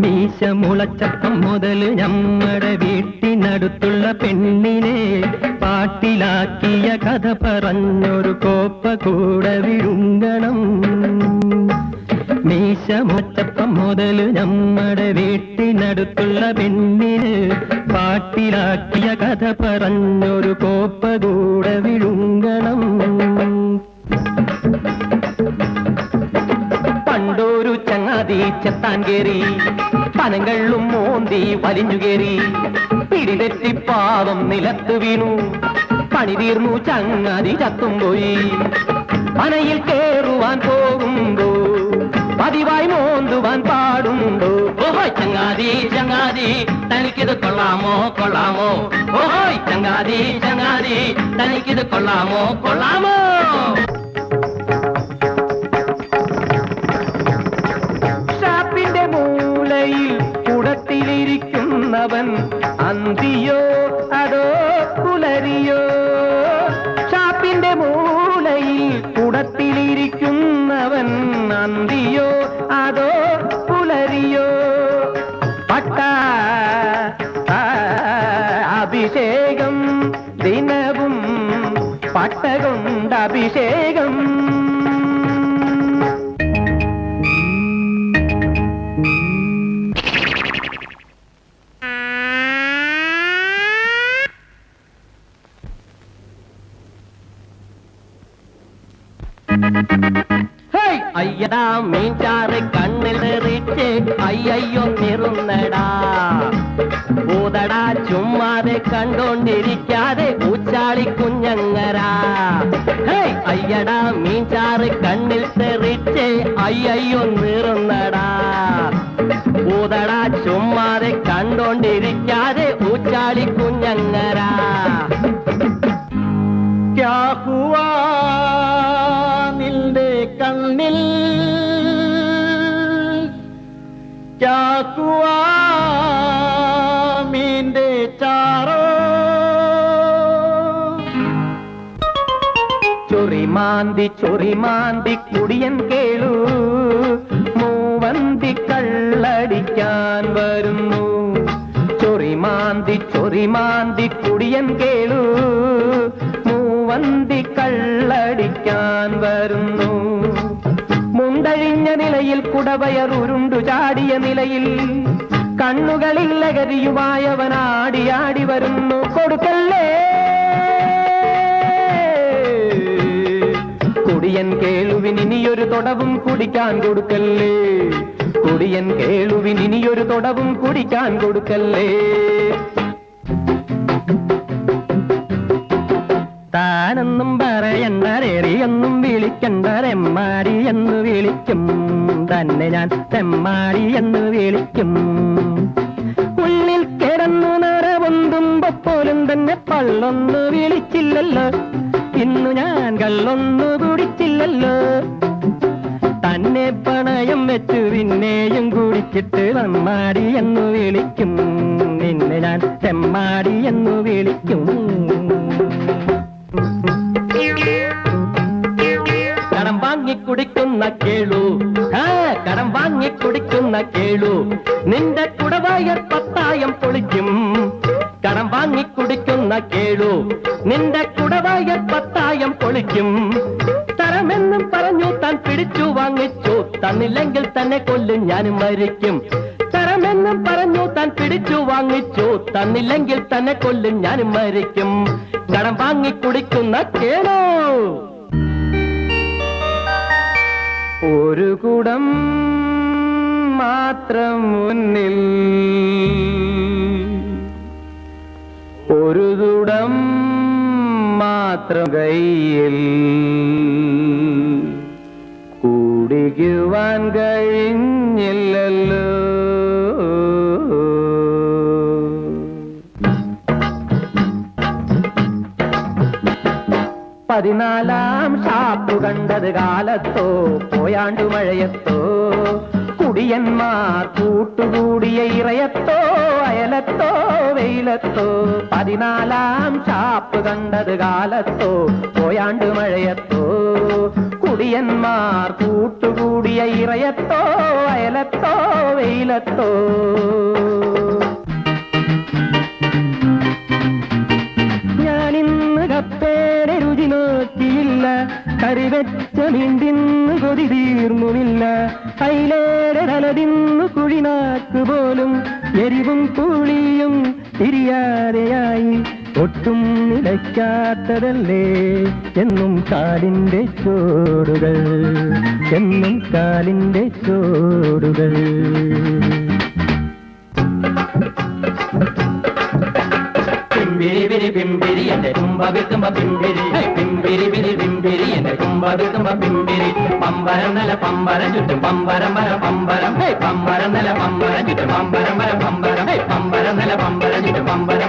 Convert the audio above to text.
മീശ മുളച്ചപ്പം മുതൽ നമ്മുടെ വീട്ടിനടുത്തുള്ള പെണ്ണിനെ പാട്ടിലാക്കിയ കഥ പറഞ്ഞൊരു കോപ്പ കൂടെ വിഴുങ്ങണം. മീശ മുളച്ചപ്പം മുതൽ നമ്മുടെ വീട്ടിനടുത്തുള്ള പെണ്ണിന് പാട്ടിലാക്കിയ കഥ പറഞ്ഞൊരു കോപ്പ കൂടെ വിഴുങ്ങണം. ചങ്ങാതി ചെത്താൻ കേറി പനങ്ങളും മോന്തി വലിഞ്ഞു കേറി. പിടിതെറ്റി പാവം നിലത്ത് വീണു പണി തീർന്നു ചങ്ങാതി ചത്തും പോയി. പനയിൽ കേറുവാൻ പോകുമ്പോ പതിവായി മോന്തുവാൻ പാടുണ്ടോ ഓഹോയ് ചങ്ങാതി ചങ്ങാതി തനിക്കിത് കൊള്ളാമോ കൊള്ളാമോ? ഓഹോയ് ചങ്ങാതി ചങ്ങാതി തനിക്കിത് കൊള്ളാമോ കൊള്ളാമോ? കുടത്തിലിരിക്കുന്നവൻ അന്തിയോ അതോ പുലരിയോ ഷാപ്പിന്റെ മൂലയിൽ കുടത്തിലിരിക്കുന്നവൻ അന്തിയോ അതോ പുലരിയോ പട്ട അഭിഷേകം ദിനവും പട്ട കൊണ്ട് അഭിഷേകം അയ്യടാ മീൻചാറ് കണ്ണിൽ തെറിച്ച് അയ്യോ നിറുന്നടാ ഊതടാ ചുമ്മാതെ കണ്ടോണ്ടിരിക്കാതെ പൂച്ചാളി കുഞ്ഞങ്ങരാ! അയ്യടാ മീൻചാറ് കണ്ണിൽ തെറിച്ച് അയ്യോ നിറുന്നടാ ഊതടാ ചുമ്മാതെ കണ്ടോണ്ടിരിക്കാതെ പൂച്ചാളി കുഞ്ഞങ്ങരാ. നിന്റെ കണ്ണിൽ ക്യാ ഹുവാ മീന്റെ ചാറോ ചൊറിമാന്തി ചൊറിമാന്തി കുടിയൻ കേളു മൂവന്തി കള്ളടിക്കാൻ വരുന്നു ചൊറിമാന്തി ചൊറിമാന്തി കുടിയൻ കേളു മൂവന്തി കള്ളടിക്കാൻ വരുന്നു. മുണ്ടഴിഞ്ഞ നിലയിൽ കുടവയർ ഉരുണ്ടു ചാടിയ നിലയിൽ കണ്ണുകളിൽ ലഹരിയുമായവനാടിയാടി വരുന്നു. കൊടുക്കല്ലേ? കുടിയൻ കേളുവിന് ഇനിയൊരു തൊടവും കുടിക്കാൻ കൊടുക്കല്ലേ? കുടിയൻ കേളുവിന് ഇനിയൊരു തൊടവും കുടിക്കാൻ കൊടുക്കല്ലേ? താനെന്നും പറയണ്ടരേറിയൊന്നും വിളിക്കണ്ടരെമ്മാടി എന്ന് വിളിക്കും. തന്നെ ഞാൻ തെമ്മാടി എന്ന് വിളിക്കും. ഉള്ളിൽ കിടന്നു നിറവൊന്തുമ്പോ പോലും തന്നെ പള്ളൊന്ന് വിളിച്ചില്ലല്ലോ. ഇന്നു ഞാൻ കള്ളൊന്നു കുടിച്ചില്ലല്ലോ. തന്നെ പണയം വെച്ചു പിന്നെയും കുടിച്ചിട്ട് തെമ്മാടി എന്ന് വിളിക്കും. നിന്നെ ഞാൻ തെമ്മാടി എന്ന് വിളിക്കും. കടം വാങ്ങി കുടിക്കുന്ന കേളു. കടം വാങ്ങി കുടിക്കുന്ന കേളു. നിന്റെ കുടവായർ പത്തായം പൊളിക്കും. കടം വാങ്ങി കുടിക്കുന്ന കേളു. നിന്റെ കുടവായർ പത്തായം പൊളിക്കും. തരമെന്നും പറഞ്ഞു താൻ പിടിച്ചു വാങ്ങിച്ചു. തന്നില്ലെങ്കിൽ തന്നെ കൊല്ലും ഞാനും മരിക്കും. തരമെന്നും പറഞ്ഞു താൻ പിടിച്ചു വാങ്ങിച്ചു. തന്നില്ലെങ്കിൽ തന്നെ കൊല്ലും ഞാനും മരിക്കും. കടം വാങ്ങി കുടിക്കുന്ന കേളോ? ഒരു കുടം മാത്രം മുന്നിൽ. ഒരു കുടം മാത്രം കയ്യിൽ. കുടിക്കുവാൻ കഴിഞ്ഞില്ലല്ലോ. പതിനാലാം ഷാപ്പു കണ്ടത് കാലത്തോ പോയാണ്ടു മഴയത്തോ കുടിയന്മാർ കൂട്ടുകൂടിയ ഇറയത്തോ അയലത്തോ വെയിലത്തോ പതിനാലാം ഷാപ്പ് കണ്ടത് കാലത്തോ പോയാണ്ടു മഴയത്തോ ഒടിയന്മാർ കൂട്ടുകൂടിയ ഇറയത്തോ അയലത്തോ വെയിലത്തോ കറിവെച്ച നീണ്ടിന്നു കൊതി തീർന്നുമില്ല. കൈലേടെ തലതിന്നു കുഴിനാക്ക് പോലും എരിവും കൂളിയും തിരിയാതെയായി. ഒട്ടും നിലയ്ക്കാത്തതല്ലേ എന്നും കാലിന്റെ ചോടുകൾ. എന്നും കാലിന്റെ ചോടുകൾ. പിമ്പിരി പിരി പിമ്പിരി എന്റെ കുമ്പ വിത്തുമ്പ പിമ്പിരി. പിമ്പിരി പിരി പിമ്പിരി എന്റെ കുമ്പ വിത്തുമ്പ പിമ്പിരി. പമ്പരം നില പമ്പരം ചുറ്റും പമ്പരം വര പമ്പരം. പമ്പരം നില പമ്പരം ചുറ്റും പമ്പരം വര പമ്പരം. പമ്പരം നില പമ്പരം ചുറ്റും പമ്പരം